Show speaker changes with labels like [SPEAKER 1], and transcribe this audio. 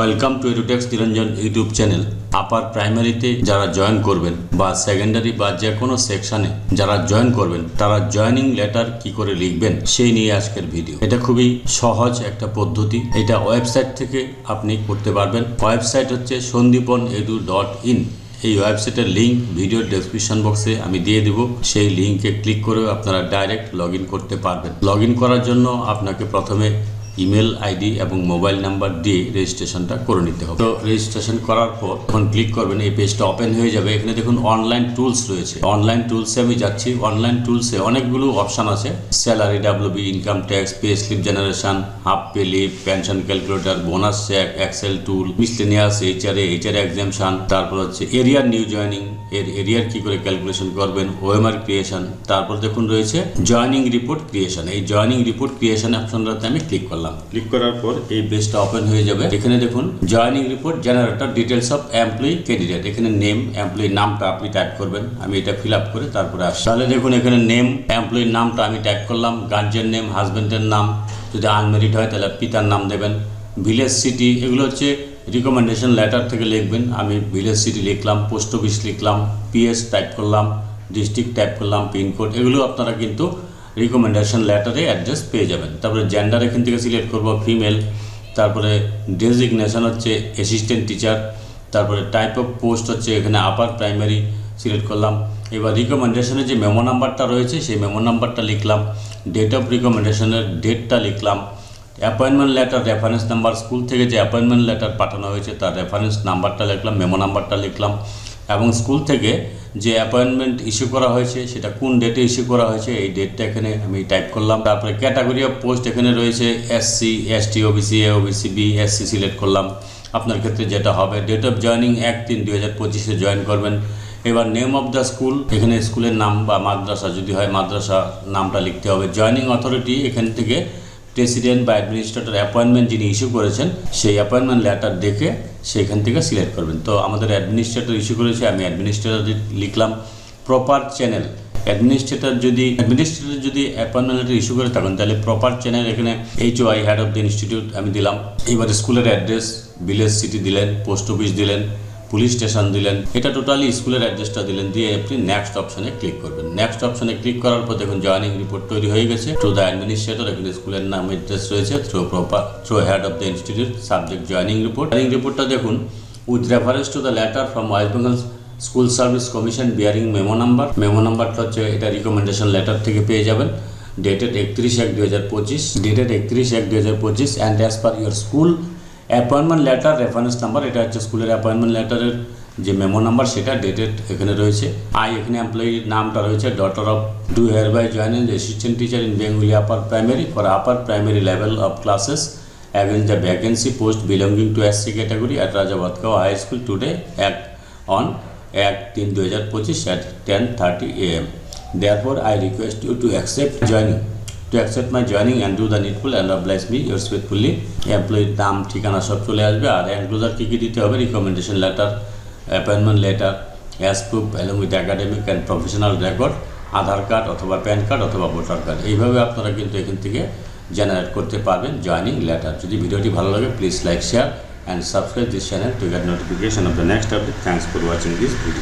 [SPEAKER 1] Welcome to Edutex Niranjan YouTube channel upper প্রাইমারিতে যারা join করবেন বা সেকেন্ডারি বা যে কোনো সেকশানে যারা জয়েন করবেন, তারা জয়েনিং লেটার কি করে লিখবেন সেই নিয়ে আজকের ভিডিও এটা খুবই সহজ একটা পদ্ধতি। এটা ওয়েবসাইট থেকে আপনি করতে পারবেন। ওয়েবসাইট হচ্ছে সন্দীপন এডু ডট ইন এই ওয়েবসাইটের লিঙ্ক ভিডিও ডেসক্রিপশন বক্সে আমি দিয়ে দেব। সেই লিঙ্কে ক্লিক করেও আপনারা ডাইরেক্ট লগ করতে পারবেন। লগ করার জন্য আপনাকে প্রথমে ইমেল আইডি এবং মোবাইল নাম্বার দিয়ে রেজিস্ট্রেশনটা করে নিতে হবে। তো রেজিস্ট্রেশন করার পর যখন ক্লিক করবেন, এই পেজটা ওপেন হয়ে যাবে। এখানে দেখুন অনলাইন টুলস রয়েছে। অনলাইন টুলসে আমি যাচ্ছি। অনলাইন টুলসে অনেকগুলো অপশন আছে। Salary WB income tax, pay slip generation, half pay leave, pension calculator, bonus check, excel tool, miscellaneous, HRA HR exemption, তারপর হচ্ছে এরিয়ার নিউ জয়েনিং। এর এরিয়ার কি করে ক্যালকুলেশন করবেন? OMR creation. তারপর দেখুন রয়েছে জয়েনিং রিপোর্ট ক্রিয়েশন। এই জয়েনিং রিপোর্ট ক্রিয়েশন অপশনটাতে আমি ক্লিক করলাম। ক্লিক করার পর এই পেজটা ওপেন হয়ে যাবে। এখানে দেখুন joining report generator details of employee candidate এখানে নেম এমপ্লয়ি নামটা আপনি টাইপ করবেন। আমি এটা ফিল আপ করে তারপরে আসি তাহলে দেখুন, এখানে নেম এমপ্লয়ির নামটা আমি টাইপ করলাম। গার্জিয়ান নেম হাজবেন্ডের নাম। যদি আনমেরিড হয়, তাহলে পিতার নাম দেবেন। ভিলেজ সিটি এগুলো হচ্ছে রিকমেন্ডেশন লেটার থেকে লিখবেন। আমি ভিলেজ সিটি লিখলাম পোস্ট অফিস লিখলাম পিএস টাইপ করলাম ডিস্ট্রিক্ট টাইপ করলাম পিনকোড এগুলো আপনারা কিন্তু রিকমেন্ডেশন লেটারে অ্যাড্রেস পেয়ে যাবেন। তারপরে জেন্ডার এখান থেকে সিলেক্ট করব ফিমেল তারপরে ডেজিগনেশন হচ্ছে অ্যাসিস্ট্যান্ট টিচার তারপরে টাইপ অফ পোস্ট হচ্ছে এখানে আপার প্রাইমারি সিলেক্ট করলাম। এবার রিকমেন্ডেশনের যে মেমো নাম্বারটা রয়েছে, সেই মেমো নাম্বারটা লিখলাম ডেট অফ রিকমেন্ডেশনের ডেটটা লিখলাম। Appointment letter reference number school থেকে যে অ্যাপয়েন্টমেন্ট লেটার পাঠানো হয়েছে, তার রেফারেন্স নাম্বারটা লিখলাম মেমো নাম্বারটা লিখলাম। এবং স্কুল থেকে যে অ্যাপয়েন্টমেন্ট ইস্যু করা হয়েছে, সেটা কোন ডেটে ইস্যু করা হয়েছে, এই ডেটটা এখানে আমি টাইপ করলাম। তারপরে ক্যাটাগরি অফ পোস্ট এখানে রয়েছে SC ST OBC A OBC B SC select করলাম। আপনার ক্ষেত্রে যেটা হবে ডেট অফ জয়নিং এক তিন দুই হাজার পঁচিশে জয়েন করবেন। এবার নেম অফ দ্য স্কুল এখানে স্কুলের নাম বা মাদ্রাসা, যদি হয় মাদ্রাসা নামটা লিখতে হবে। জয়নিং অথরিটি এখান থেকে প্রেসিডেন্ট বা অ্যাডমিনিস্ট্রেটর অ্যাপয়েন্টমেন্ট যিনি ইস্যু করেছেন, সেই অ্যাপয়েন্টমেন্ট লেটার দেখে সেখান থেকে সিলেক্ট করবেন। তো আমাদের অ্যাডমিনিস্ট্রেটর ইস্যু করেছে, আমি অ্যাডমিনিস্ট্রেটর লিখলাম। Proper channel. অ্যাডমিনিস্ট্রেটর যদি অ্যাডমিনিস্ট্রেটর যদি অ্যাপয়েন্টমেন্ট লেটার ইস্যু করে থাকেন, তাহলে প্রপার চ্যানেল এখানে H Y head of the institute আমি দিলাম। এবার স্কুলের অ্যাড্রেস, ভিলেজ সিটি দিলেন, পোস্ট অফিস দিলেন। পুলিশ স্টেশন দিলেন। এটা টোটালি স্কুলের অ্যাড্রেসটা দিলেন। দিয়ে আপনি নেক্সট অপশনে ক্লিক করবেন। নেক্সট অপশনে ক্লিক করার পর দেখুন জয়নিং রিপোর্ট তৈরি হয়ে গেছে। টু দ্য অ্যাডমিনিস্ট্রেটর এখানে স্কুলের নাম অ্যাড্রেস রয়েছে। Through proper through head of the institute subject joining report joining রিপোর্টটা দেখুন with reference to the letter from West Bengal School Service Commission bearing memo number memo নাম্বারটা হচ্ছে, এটা রিকমেন্ডেশন লেটার থেকে পেয়ে যাবেন। ডেটেড একত্রিশ এক দু হাজার পঁচিশ। ডেটেড একত্রিশ এক দু হাজার পঁচিশ। And as per your school appointment letter reference number এটা হচ্ছে স্কুলের অ্যাপয়েন্টমেন্ট লেটারের যে মেমো নাম্বার সেটা ডেটেড এখানে রয়েছে আই এখানে এমপ্লয়ির নামটা রয়েছে daughter of do hereby join an assistant teacher in Bengali upper primary for upper primary level of classes again the vacancy post belonging against the vacancy post belonging to SC category at Rajabadgaon High School today at on at 3 2025 at 10:30 a.m. Therefore, I request you to accept joining to accept my joining and do the needful and oblige me, yours faithfully. এমপ্লয়ির নাম ঠিকানা সব চলে আসবে, আর enclosure কী কী দিতে হবে recommendation letter appointment letter as proof along with academic and professional record Aadhaar card অথবা প্যান কার্ড অথবা ভোটার কার্ড এইভাবে আপনারা কিন্তু এখান থেকে জেনারেট করতে পারবেন জয়নিং লেটার যদি ভিডিওটি ভালো লাগে please like share and subscribe this channel to get notification of the next update thanks for watching this video